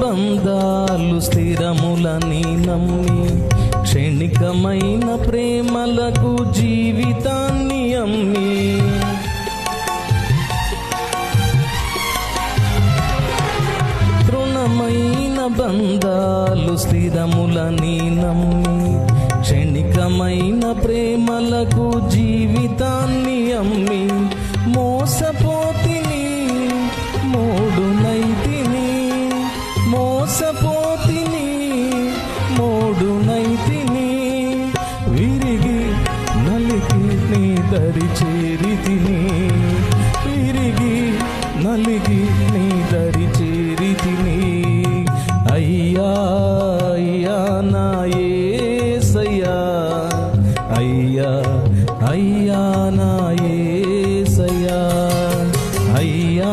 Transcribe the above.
బంధాలు స్థిరములని నమ్మి క్షణికమైన ప్రేమలకు జీవితాన్ని అమ్మి. తృణమైన బంధాలు స్థిరములని నమ్మి క్షణికమైన ప్రేమలకు జీవితాన్ని అమ్మి. మోసపోతిని మోడునైతిని విరిగి నలిగి నీ దరి చేరితిని విరిగి నలిగి నీ దరి చేరితిని. అయ్యా అయ్యా నాయసయ్యా అయ్యా అయ్యా నాయసయ్యా అయ్యా